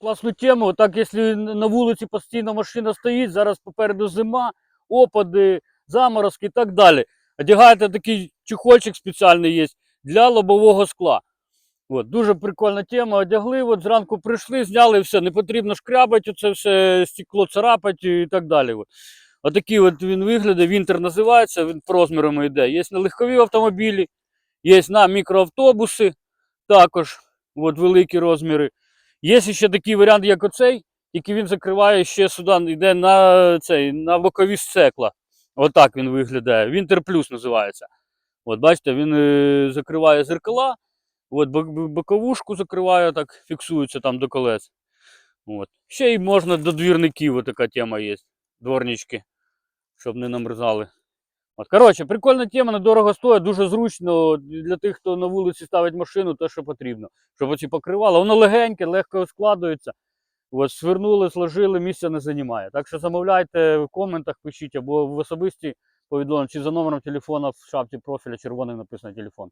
класну тему. Так, якщо на вулиці постійно машина стоїть, зараз попереду зима, опади, заморозки і так далі. Одягаєте такий чехольчик спеціальний є для лобового скла. От, дуже прикольна тема. Одягли, от зранку прийшли, зняли все, не потрібно шкрябати, це все стекло царапати і так далі. От. Отакий от він виглядає, Вінтер називається, він по розмірам йде. Є на легкові автомобілі, є на мікроавтобуси, також от, великі розміри. Є ще такий варіант, як оцей, тільки він закриває ще сюди, йде на, цей, на бокові стекла. Отак він виглядає. Вінтер плюс називається. От бачите, він е, закриває зеркала, от, бок- бок- боковушку закриває, так фіксується там до колес. От. Ще й можна до двірників, така тема є. Дворнички, щоб не намерзали. От, коротше, прикольна тема, недорого стоїть, дуже зручно для тих, хто на вулиці ставить машину, те, що потрібно. Щоб оці покривала. Воно легеньке, легко складується. Ось свернули, сложили, місця не займає. Так що замовляйте в коментах, пишіть або в особисті повідомлення, чи за номером телефона в шапці профіля червоним написано телефон.